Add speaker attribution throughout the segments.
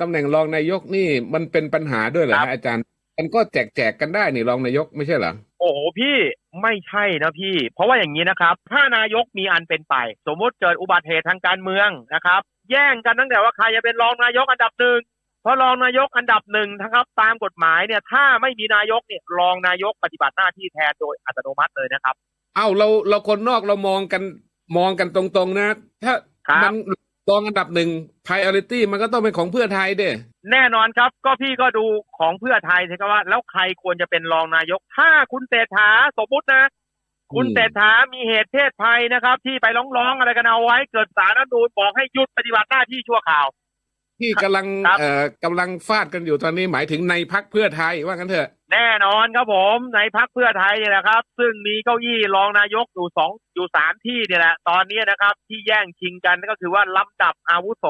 Speaker 1: ตำแหน่งรองนายกนี่มันเป็นปัญหาด้วยเหรอ
Speaker 2: ครับ
Speaker 1: ฮะอาจารย์ มันก็แจกแจกกันได้นี่รองนายกไม่ใช่เหรอ
Speaker 2: โอ้โหพี่ไม่ใช่นะพี่ เพราะว่าอย่างนี้นะครับ ถ้านายกมีอันเป็นไป สมมุติเกิดอุบัติเหตุทางการเมืองนะครับ แย่งกันตั้งแต่ว่าใครจะเป็นรองนายกอันดับหนึ่งเพราะรองนายกอันดับหนึ่งนะครับ ตามกฎหมายเนี่ย ถ้าไม่มีนายกเนี่ยรองนายกปฏิบัติหน้าที่แทนโดยอัตโนมัติเลยนะครับ
Speaker 1: เอ้าเราเราคนนอกเรามองกันมองกันตรงๆนะ ถ้า
Speaker 2: ครับ
Speaker 1: มันรองอันดับหนึ่ง priority มันก็ต้องเป็นของเพื่อไทยเด้
Speaker 2: แน่นอนครับ ก็พี่ก็ดูของเพื่อไทยใช่ไหมว่า แล้วใครควรจะเป็นรองนายก ถ้าคุณเศรษฐาสมมตินะ คุณ
Speaker 1: อืม
Speaker 2: เศรษฐามีเหตุเพศภัยนะครับ ที่ไปร้องๆอะไรกันเอาไว้ เกิดสารรัฐธรรมนูญบอกให้หยุดปฏิบัติหน้าที่ชั่วคราว
Speaker 1: ที่กำลัง
Speaker 2: ครับ
Speaker 1: เอ่อกำลังฟาดกันอยู่ตอนนี้หมายถึงในพักเพื่อไทยว่ากันเถอะ
Speaker 2: แน่นอนครับผมในพักเพื่อไทยเนี่ยนะครับ ซึ่งมีเก้าอี้รองนายกอยู่สองอยู่สามที่เนี่ยแหละตอนนี้นะครับ ที่แย่งชิงกันก็คือว่าลำดับอาวุโส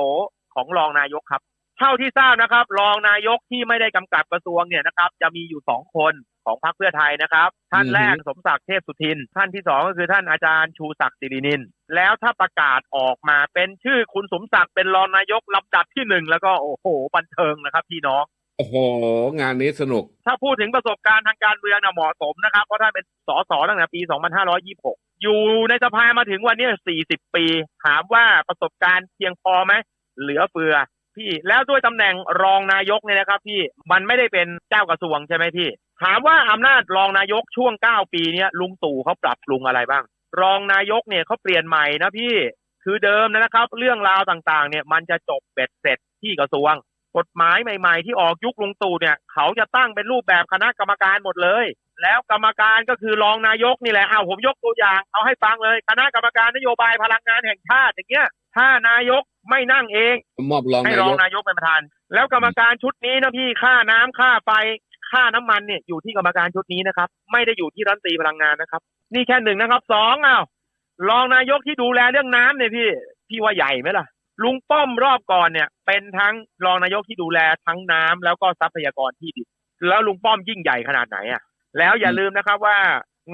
Speaker 2: ของรองนายกครับ เท่าที่ทราบนะครับ รองนายกที่ไม่ได้กำกับกระทรวงเนี่ยนะครับ จะมีอยู่สองคนของพรรคเพื่อไทยนะครับ ท่าน
Speaker 1: อือฮึ
Speaker 2: แรกสมศักดิ์เทพสุทิน ท่านที่สองก็คือท่านอาจารย์ชูศักดิ์สิรินิน แล้วถ้าประกาศออกมาเป็นชื่อคุณสมศักดิ์เป็นรองนายกลำดับที่หนึ่งแล้วก็โอ้โหบันเทิงนะครับพี่น้อง
Speaker 1: โอ้โห งานนี้สนุก
Speaker 2: ถ้าพูดถึงประสบการณ์ทางการเมืองนะเหมาะสมนะครับ เพราะท่านเป็นสสตั้งแต่ปี 2526 อยู่ในสภามาถึงวันนี้ 40 ปี ถามว่าประสบการณ์เพียงพอไหม เหลือเฟือพี่แล้วด้วยตำแหน่งรองนายกเนี่ยนะครับ พี่มันไม่ได้เป็นเจ้ากระทรวงใช่ไหมพี่ ถามว่าอำนาจรองนายกช่วง9ปีเนี้ยลุงตู่เขาปรับปรุงอะไรบ้าง รองนายกเนี่ยเขาเปลี่ยนใหม่นะพี่คือเดิมนะครับ เรื่องราวต่างๆ เนี่ยมันจะจบเบ็ดเสร็จที่กระทรวง กฎหมายใหม่ ๆ ที่ออกยุคลุงตู่เนี่ย เขาจะตั้งเป็นรูปแบบคณะกรรมการหมดเลย แล้วกรรมการก็คือรองนายกนี่แหละเอาผมยกตัวอย่างเอาให้ฟังเลย คณะกรรมการนโยบายพลังงานแห่งชาติอย่างเงี้ยถ้านายก ไม่นั่งเอง
Speaker 1: มอบรอง
Speaker 2: ให้
Speaker 1: นาร
Speaker 2: อง
Speaker 1: ยก
Speaker 2: นายกเป็นประธาน แล้วกรรมการชุดนี้นะพี่ค่าน้ำค่าไฟค่าน้ำมันเนี่ยอยู่ที่กรรมการชุดนี้นะครับ ไม่ได้อยู่ที่รัฐมนตรีพลังงานนะครับ นี่แค่หนึ่งนะครับสองอ้าวรองนายกที่ดูแลเรื่องน้ำเนี่ยพี่พี่ว่าใหญ่ไหมล่ะ ลุงป้อมรอบก่อนเนี่ย เป็นทั้งรองนายกที่ดูแลทั้งน้ำแล้วก็ทรัพยากรที่ดินแล้วลุงป้อมยิ่งใหญ่ขนาดไหนอะแล้วอย่าลืมนะครับว่า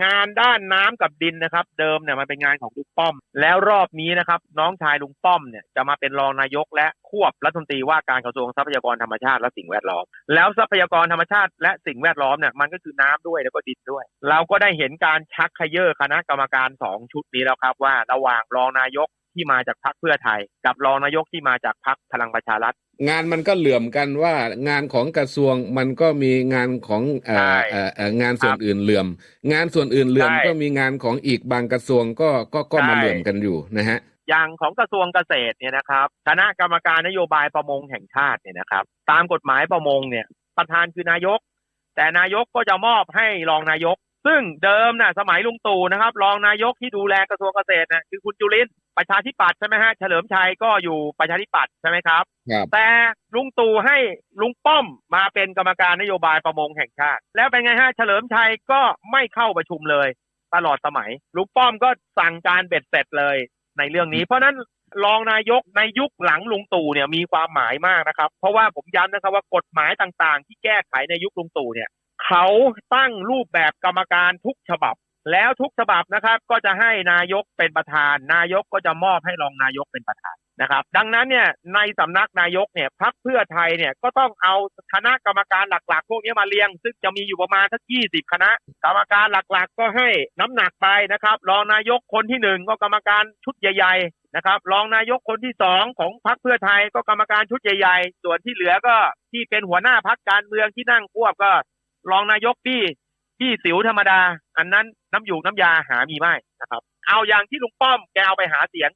Speaker 2: งานด้านน้ำกับดินนะครับ เดิมเนี่ยมันเป็นงานของลุงป้อม แล้วรอบนี้นะครับ น้องชายลุงป้อมเนี่ยจะมาเป็นรองนายกและควบรัฐมนตรีว่าการกระทรวงทรัพยากรธรรมชาติและสิ่งแวดล้อม แล้วทรัพยากรธรรมชาติและสิ่งแวดล้อมเนี่ยมันก็คือน้ำด้วยแล้วก็ดินด้วย เราก็ได้เห็นการชักเขย่อคณะกรรมการสองชุดนี้แล้วครับว่าระหว่างรองนายก ที่มาจากพรรคเพื่อไทย กับรองนายกที่มาจากพรรคพลังประชารัฐ
Speaker 1: งานมันก็เหลื่อมกันว่างานของกระทรวงมันก็มีงานของเอ่
Speaker 2: ใช่
Speaker 1: อเอ่อเอ่องานส่วน
Speaker 2: ครับ
Speaker 1: อื่นเหลื่อม งานส่วนอื่นเหลื่อม
Speaker 2: ใช่
Speaker 1: ก็มีงานของอีกบางกระทรวงก็ก็ก็มา
Speaker 2: ใช่
Speaker 1: เหลื่อมกันอยู่นะฮะ
Speaker 2: อย่างของกระทรวงเกษตรเนี่ยนะครับคณะกรรมการนโยบายประมงแห่งชาติเนี่ยนะครับ ตามกฎหมายประมงเนี่ย ประธานคือนายก แต่นายกก็จะมอบให้รองนายก ซึ่งเดิมน่ะสมัยลุงตู่นะครับ รองนายกที่ดูแลกระทรวงเกษตรน่ะคือคุณจุลินทร์ ประชาธิปัตย์ใช่ไหมฮะเฉลิมชัยก็อยู่ประชาธิปัตย์ใช่ไหมครับ
Speaker 1: ครับ
Speaker 2: แต่ลุงตู่ให้ลุงป้อมมาเป็นกรรมการนโยบายประมงแห่งชาติ แล้วเป็นไงฮะเฉลิมชัยก็ไม่เข้าประชุมเลย ตลอดสมัยลุงป้อมก็สั่งการเบ็ดเสร็จเลยในเรื่องนี้ เพราะฉะนั้นรองนายกในยุคหลังลุงตู่เนี่ยมีความหมายมากนะครับ เพราะว่าผมย้ำนะครับว่ากฎหมายต่างๆ ที่แก้ไขในยุคลุงตู่เนี่ยเขาตั้งรูปแบบกรรมการทุกฉบับ แล้วทุกฉบับนะครับ ก็จะให้นายกเป็นประธาน นายกก็จะมอบให้รองนายกเป็นประธานนะครับ ดังนั้นเนี่ยในสำนักนายกเนี่ยพักเพื่อไทยเนี่ยก็ต้องเอาคณะกรรมการหลักๆ พวกนี้มาเรียง ซึ่งจะมีอยู่ประมาณสักยี่สิบคณะ กรรมการหลักๆ ก็ให้น้ำหนักไปนะครับรองนายกคนที่หนึ่งก็กรรมการชุดใหญ่ๆนะครับรองนายกคนที่สองของพรรคเพื่อไทยก็กรรมการชุดใหญ่ๆ ส่วนที่เหลือก็ที่เป็นหัวหน้าพรรคการเมืองที่นั่งควบก็รองนายกที่ ที่สิวธรรมดา อันนั้นน้ำอยู่น้ำยาหามีไม่นะครับ เอาอย่างที่ลุงป้อมแกเอาไปหาเสียง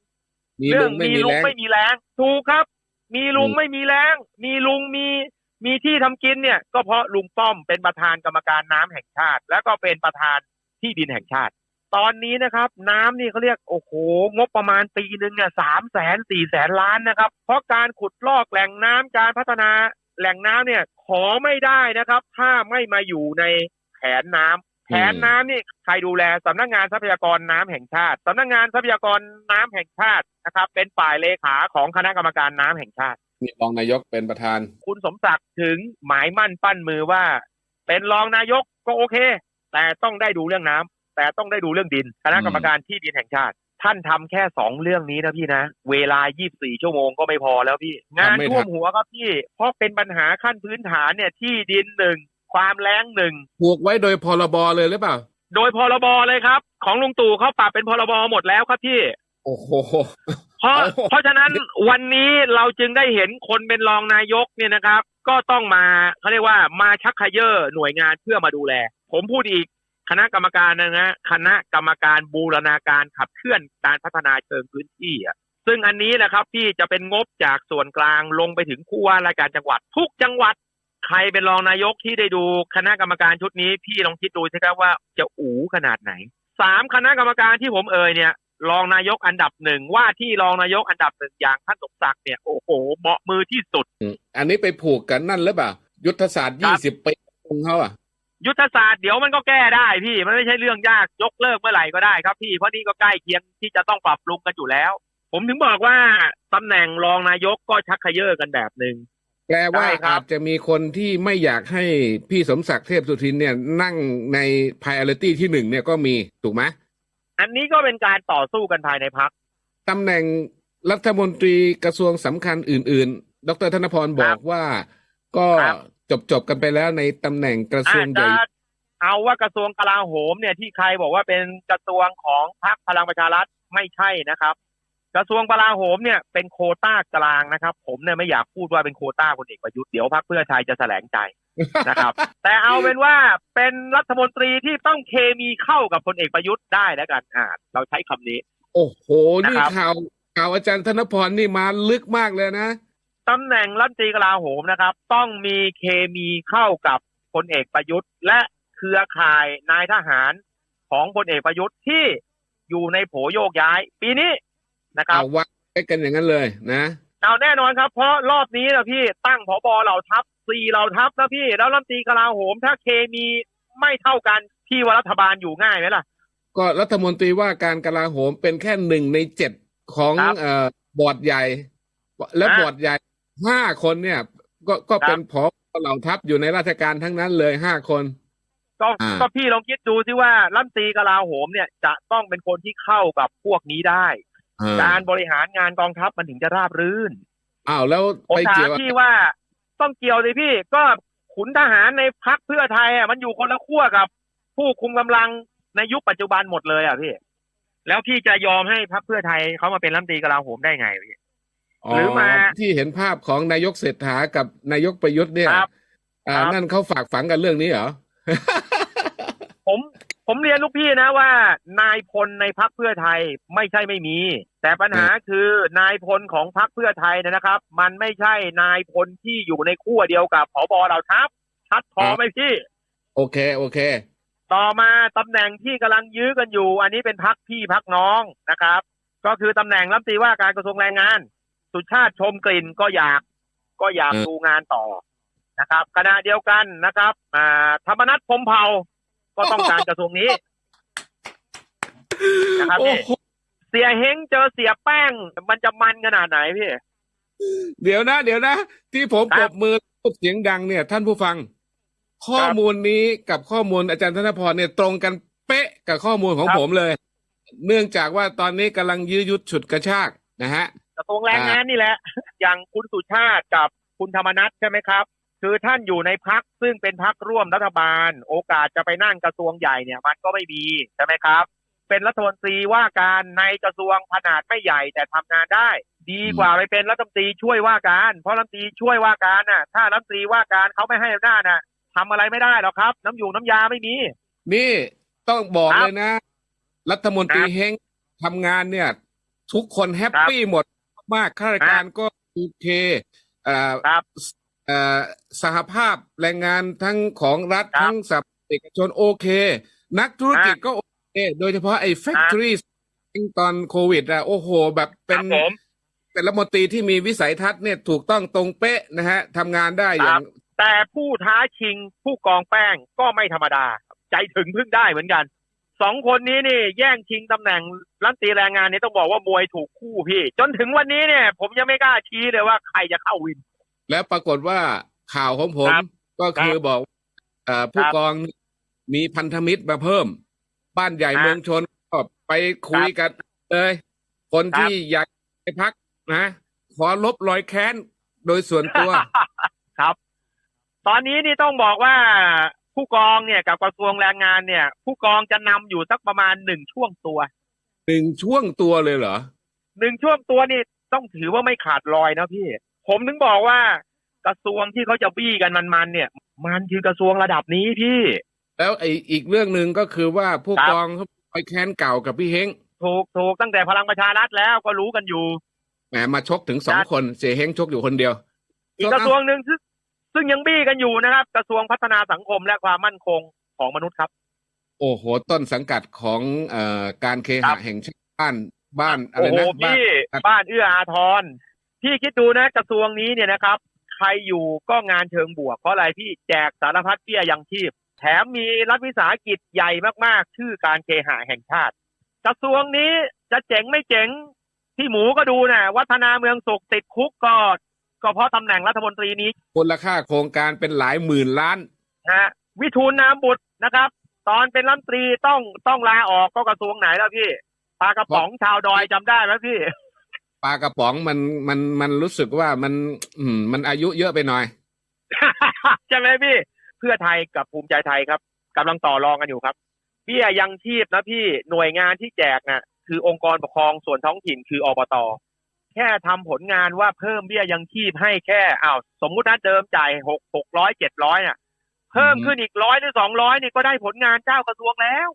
Speaker 1: มี
Speaker 2: เรื่
Speaker 1: ลุ
Speaker 2: อง
Speaker 1: งไม่
Speaker 2: มี
Speaker 1: มี
Speaker 2: ลุง
Speaker 1: แรง
Speaker 2: ไม่มีแรงถูกครับ มีลุง
Speaker 1: อืม
Speaker 2: ไม่มีแรงมีลุงมีมีที่ทำกินเนี่ย ก็เพราะลุงป้อมเป็นประธานกรรมการน้ำแห่งชาติ แล้วก็เป็นประธานที่ดินแห่งชาติ ตอนนี้นะครับ น้ำนี่เขาเรียกโอ้โหงบประมาณปีหนึ่งเนี่ยสามแสนสี่แสนล้านนะครับ เพราะการขุดลอกแหล่งน้ำการพัฒนาแหล่งน้ำเนี่ย ขอไม่ได้นะครับ ถ้าไม่มาอยู่ใน แผนน้ำแผนน้ำนี่ใครดูแลสำนักงานทรัพยากรน้ำแห่งชาติสำนักงานทรัพยากรน้ำแห่งชาตินะครับ เป็นฝ่ายเลขาของคณะกรรมการน้ำแห่งชาติ
Speaker 1: มีรองนายกเป็นประธาน
Speaker 2: คุณสมศักดิ์ถึงหมายมั่นปั้นมือว่า เป็นรองนายกก็โอเค แต่ต้องได้ดูเรื่องน้ำแต่ต้องได้ดูเรื่องดิน คณะกรรมการที่ดินแห่งชาติ ท่านทำแค่สองเรื่องนี้นะพี่นะ เวลา 24 ชั่วโมงก็ไม่พอแล้วพี่ งาน
Speaker 1: ทำไม่ทัน
Speaker 2: ท่วมหัวครับพี่ เพราะเป็นปัญหาขั้นพื้นฐานเนี่ยที่ดินหนึ่ง ความแล้งหนึ่ง
Speaker 1: ผูกไว้โดยพรบเลยหรือเปล่า
Speaker 2: โดยพรบเลยครับ ของลุงตู่เขาปรับเป็นพรบหมดแล้วครับพี่
Speaker 1: โอ้โห
Speaker 2: เพราะ
Speaker 1: โอ้โห
Speaker 2: เพราะฉะนั้นวันนี้เราจึงได้เห็นคนเป็นรองนายกเนี่ยนะครับ ก็ต้องมาเขาเรียกว่ามาชักขยเยอหน่วยงานเพื่อมาดูแล ผมพูดอีกคณะกรรมการนะนะคณะกรรมการบูรณาการขับเคลื่อนการพัฒนาเชิงพื้นที่อะซึ่งอันนี้แหละครับที่จะเป็นงบจากส่วนกลางลงไปถึงผู้ว่าราชการจังหวัด ทุกจังหวัด ใครเป็นรองนายกที่ได้ดูคณะกรรมการชุดนี้ พี่ลองคิดดูสิครับว่าจะอูขนาดไหนสามคณะกรรมการที่ผมเอ่ยเนี่ยรองนายกอันดับหนึ่งว่าที่รองนายกอันดับหนึ่งอย่างท่านสมศักดิ์เนี่ยโอ้โหเหมาะมือที่สุด
Speaker 1: อันนี้ไปผูกกันนั่นหรือเปล่า ยุทธศาสตร์
Speaker 2: ครั
Speaker 1: ยี่
Speaker 2: บ
Speaker 1: สิบปีของเขาอะ
Speaker 2: ยุทธศาสตร์เดี๋ยวมันก็แก้ได้พี่มันไม่ใช่เรื่องยากยกเลิกเมื่อไหร่ก็ได้ครับพี่เพราะนี่ก็ใกล้เคียงที่จะต้องปรับปรุงกันอยู่แล้ว ผมถึงบอกว่าตำแหน่งรองนายกก็ชักขยเยอกันแบบหนึ่ง
Speaker 1: แปลว่า
Speaker 2: ใช่ครับ
Speaker 1: อาจจะมีคนที่ไม่อยากให้พี่สมศักดิ์เทพสุทินเนี่ยนั่งใน priority ที่หนึ่งเนี่ยก็มีถูกไหม
Speaker 2: อันนี้ก็เป็นการต่อสู้กันภายในพัก
Speaker 1: ตำแหน่งรัฐมนตรีกระทรวงสำคัญอื่น ๆ ดรธนพรบอกว่าก็
Speaker 2: ครับ
Speaker 1: จบจบๆกันไปแล้วในตำแหน่งกระทรว
Speaker 2: อางจ
Speaker 1: ให
Speaker 2: จะ
Speaker 1: ญ่
Speaker 2: เอาว่ากระทรวงกลาโหมเนี่ยที่ใครบอกว่าเป็นกระทรวงของพรรคพลังประชารัฐไม่ใช่นะครับ กระทรวงกลาโหมเนี่ยเป็นโควต้ากลางนะครับ ผมเนี่ยไม่อยากพูดว่าเป็นโควต้าพลเอกประยุทธ์เดี๋ยวพรรคเพื่อไทยจะแถลงใจนะครับ แต่เอาเป็นว่าเป็นรัฐมนตรีที่ต้องเคมีเข้ากับพลเอกประยุทธ์ได้แล้วกันอ่าเราใช้คำนี้
Speaker 1: โอ้โหนี่
Speaker 2: นะครับ
Speaker 1: ข่าวข่าวอาจารย์ธนพรนี่มาลึกมากเลยนะ
Speaker 2: ตำแหน่งรัฐมนตรีกลาโหมนะครับ ต้องมีเคมีเข้ากับพลเอกประยุทธ์ และเครือข่ายนายทหารของพลเอกประยุทธ์ที่อยู่ในโผโยกย้าย ปีนี้ นะครับ
Speaker 1: เอาวัดไว้กันอย่างนั้นเลยนะ
Speaker 2: เอาแน่นอนครับ เพราะรอบนี้นะพี่ตั้งผบเหล่าทัพสี่เหล่าทัพนะพี่ แล้วรัฐมนตรีกลาโหม ถ้าเคมีไม่เท่ากันพี่ว่ารัฐบาลอยู่ง่ายไหมล่ะ
Speaker 1: ก็รัฐมนตรีว่าการกลาโหมเป็นแค่หนึ่งในเจ็ดของ
Speaker 2: ครับ
Speaker 1: เอ่อบอร์ดใหญ่ และ
Speaker 2: อะ
Speaker 1: บอร์ดใหญ่ห้าคนเนี่ย ก็ก็
Speaker 2: ครับ
Speaker 1: เป็นผอเหล่าทัพอยู่ในราชการทั้งนั้นเลยห้าคน
Speaker 2: ก็
Speaker 1: อ่า
Speaker 2: ก็พี่ลองคิดดูสิว่ารัฐมนตรีกลาโหมเนี่ยจะต้องเป็นคนที่เข้ากับพวกนี้ได้
Speaker 1: เออ
Speaker 2: การบริหารงานกองทัพมันถึงจะราบรื่น
Speaker 1: อ้าวแล้ว
Speaker 2: ผม
Speaker 1: ไป
Speaker 2: ถา
Speaker 1: เกี่
Speaker 2: ม
Speaker 1: ยว
Speaker 2: พี่ว่าต้องเกี่ยวสิพี่ก็ขุนทหารในพักเพื่อไทยอะมันอยู่คนละขั้วกับ ผู้คุมกำลังในยุคปัจจุบันหมดเลยอะพี่ แล้วพี่จะยอมให้พักเพื่อไทยเขามาเป็นรัฐมนตรีกลาโหมได้ไงพี่ หรือมา
Speaker 1: ที่เห็นภาพของนายกเศรษฐากับนายกประยุทธ์เนี่ย
Speaker 2: ครับ
Speaker 1: อ่า
Speaker 2: ครับ
Speaker 1: นั่นเขาฝากฝังกันเรื่องนี้เหรอ
Speaker 2: ผมผมเรียนลูกพี่นะว่า นายพลในพักเพื่อไทยไม่ใช่ไม่มี แต่ปัญหาคือนายพลของพักเพื่อไทยเนยนะครับ มันไม่ใช่นายพลที่อยู่ในขั้วเดียวกับผบเหล่าทัพชัดพอไหมพี่
Speaker 1: โอเคโอเค
Speaker 2: ต่อมาตำแหน่งที่กำลังยื้อกันอยู่ อันนี้เป็นพักพี่พักน้องนะครับ ก็คือตำแหน่งรัฐมนตรีว่าการกระทรวงแรงงาน สุชาติชมกลิ่นก็อยากก็อยาก
Speaker 1: เออ
Speaker 2: ดูงานต่อนะครับขณะเดียวกันนะครับอ่าธรรมนัฐพรหมเผ่าก็ต้องการกระทรวงนี้นะครับ
Speaker 1: โอ้
Speaker 2: พี่
Speaker 1: โห
Speaker 2: เสียเฮงเจอเสียแป้ง มันจะมันขนาดไหนพี่
Speaker 1: เดี๋ยวนะ เดี๋ยวนะ ที่ผม
Speaker 2: ค
Speaker 1: ป
Speaker 2: รั
Speaker 1: ร
Speaker 2: บ
Speaker 1: บมือพูดเสียงดังเนี่ย ท่านผู้ฟัง ข้อมูลนี้กับข้อมูลอาจารย์ธนพรเนี่ยตรงกันเป๊ะกับข้อมูลของ
Speaker 2: ครับ
Speaker 1: ผมเลย เนื่องจากว่าตอนนี้กำลังยื้อยุดฉุดกระชากนะฮะ
Speaker 2: กระทรวงแรงงานนี่แหละ อย่างคุณสุชาติกับคุณธรรมนัฐใช่ไหมครับ คือท่านอยู่ในพักซึ่งเป็นพักร่วมรัฐบาล โอกาสจะไปนั่งกระทรวงใหญ่เนี่ย มันก็ไม่มีใช่ไหมครับ เป็นรัฐมนตรีว่าการในกระทรวงขนาดไม่ใหญ่แต่ทำงานได้ ดีกว่าไปเป็นรัฐมนตรีช่วยว่าการ เพราะรัฐมนตรีช่วยว่าการน่ะ ถ้ารัฐมนตรีว่าการเขาไม่ให้อำนาจน่ะทำอะไรไม่ได้หรอกครับ น้ำอยู่น้ำยาไม่มี
Speaker 1: นี่ต้องบอก
Speaker 2: ครับ
Speaker 1: เลยนะ รัฐมนตรี
Speaker 2: ครับ
Speaker 1: เฮงทำงานเนี่ย ทุกคนแฮปปี้หมดมากข้าราชการก็โอเคเอ่อ
Speaker 2: ครับ
Speaker 1: เอ่อสหภาพแรงงานทั้งของรัฐ
Speaker 2: ครับ
Speaker 1: ทั้งสับเอกชนโอเค นักธุรกิจ
Speaker 2: อะ
Speaker 1: ก็โอเคโดยเฉพาะไอ้แฟคทอรี่ตอนโควิดอะโอ้โห แบบ
Speaker 2: ค
Speaker 1: เป็
Speaker 2: รั
Speaker 1: น
Speaker 2: บผม
Speaker 1: เป็นรัฐมนตรีที่มีวิสัยทัศน์เนี่ยถูกต้องตรงเป๊ะนะฮะทำงานได้อย่าง
Speaker 2: แต่ผู้ท้าชิงผู้กองแป้งก็ไม่ธรรมดา ใจถึงพึ่งได้เหมือนกันสองคนนี้นี่แย่งชิงตำแหน่งรัฐมนตรีแรงงานนี่ต้องบอกว่ามวยถูกคู่พี่ จนถึงวันนี้เนี่ย ผมยังไม่กล้าชี้เลยว่าใครจะเข้าวิน
Speaker 1: แล้วปรากฏว่าข่าวของผม
Speaker 2: ครับ
Speaker 1: ก็คือ
Speaker 2: ครับ
Speaker 1: บอกเอ่อผู้
Speaker 2: ครับ
Speaker 1: กองมีพันธมิตรมาเพิ่ม บ้านใหญ่
Speaker 2: อะ
Speaker 1: เมืองชนก็ไปคุย
Speaker 2: ครับ
Speaker 1: กันเลย คน
Speaker 2: ครับ
Speaker 1: ที่อยากไปพักนะ ขอลบรอยแค้นโดยส่วนตัว
Speaker 2: ครับ ตอนนี้นี่ต้องบอกว่าผู้กองเนี่ยกับกระทรวงแรงงานเนี่ย ผู้กองจะนำอยู่สักประมาณหนึ่งช่วงตัว
Speaker 1: หนึ่งช่วงตัวเลยเหรอ
Speaker 2: หนึ่งช่วงตัวนี่ต้องถือว่าไม่ขาดรอยนะพี่ ผมถึงบอกว่ากระทรวงที่เขาจะบี้กันมันๆเนี่ย มันคือกระทรวงระดับนี้พี่
Speaker 1: แล้วไอ้อีกเรื่องหนึ่งก็คือว่าผู้
Speaker 2: ครับ
Speaker 1: กองเขารอยแค้นเก่ากับพี่เฮง
Speaker 2: ถูกถูกตั้งแต่พลังประชารัฐแล้วก็รู้กันอยู่
Speaker 1: แหมมาชกถึงสอง
Speaker 2: ครับ
Speaker 1: คนเสียเฮงชกอยู่คนเดียว
Speaker 2: อีกกระทรวงหนึ่งซึ่งซึ่งยังบี้กันอยู่นะครับ กระทรวงพัฒนาสังคมและความมั่นคงของมนุษย์ครับ
Speaker 1: โอ้โห ต้นสังกัดของเอ่อการเค
Speaker 2: ครั
Speaker 1: หะ
Speaker 2: บ
Speaker 1: แห่งชาติบ้านบ้านอะไร
Speaker 2: โอ้โห
Speaker 1: นะบ้าน
Speaker 2: พี่
Speaker 1: ครับ
Speaker 2: บ้านเอื้ออาทรพี่คิดดูนะกระทรวงนี้เนี่ยนะครับ ใครอยู่ก็งานเชิงบวก เพราะอะไรพี่แจกสารพัดเบี้ยยังชีพ แถมมีรัฐวิสาหกิจใหญ่มากๆ ชื่อการเคหะแห่งชาติ กระทรวงนี้จะเจ๋งไม่เจ๋งที่หมูก็ดูนะวัฒนาเมืองสุขติดคุกก็ก็เพราะตำแหน่งรัฐมนตรีนี้
Speaker 1: มูลค่าโครงการเป็นหลายหมื่นล้าน
Speaker 2: นะฮะวิทูลนามบุตรนะครับ ตอนเป็นรัฐมนตรีต้องต้องลาออกก็กระทรวงไหนแล้วพี่ปลากระป๋องชาวดอยจำได้ไหมพี่
Speaker 1: ปลากระป๋องมันมันมันรู้สึกว่ามัน อืมมันอายุเยอะไปหน่อย
Speaker 2: ใช่ไหมพี่ เพื่อไทยกับภูมิใจไทยครับกำลังต่อรองกันอยู่ครับ เบี้ยยังชีพนะพี่หน่วยงานที่แจกน่ะ คือองค์กรปกครองส่วนท้องถิ่นคืออบตแค่ทำผลงานว่าเพิ่มเบี้ยยังชีพให้แค่อ้าวสมมุตินะเดิมจ่ายหกหกร้อยเจ็ดร้อยน่ะ เพิ่มขึ้นอีกร้อยหรือสองร้อยนี่ก็ได้ผลงานเจ้ากระทรวงแล้ว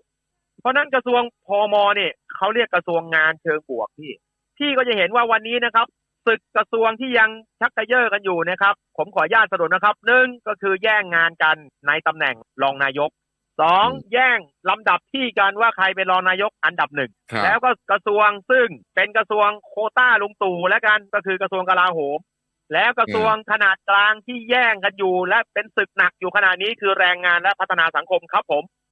Speaker 2: เพราะนั้นกระทรวงพมเนี่ยเขาเรียกกระทรวงงานเชิงบวกพี่ พี่ก็จะเห็นว่าวันนี้นะครับ ศึกกระทรวงที่ยังชักกระเยาะกันอยู่นะครับ ผมขออนุญาตสรุปนะครับหนึ่งก็คือแย่งงานกันในตำแหน่งรองนายกสอง
Speaker 1: อืม
Speaker 2: แย่งลำดับที่กันว่าใครเป็นรองนายกอันดับหนึ่ง
Speaker 1: ครับ
Speaker 2: แล้วก็กระทรวงซึ่งเป็นกระทรวงโควต้าลุงตู่และกันก็คือกระทรวงกลาโหม แล้วกระทรวงขนาดกลางที่แย่งกันอยู่ และเป็นศึกหนักอยู่ขณะนี้คือแรงงานและพัฒนาสังคมครับผม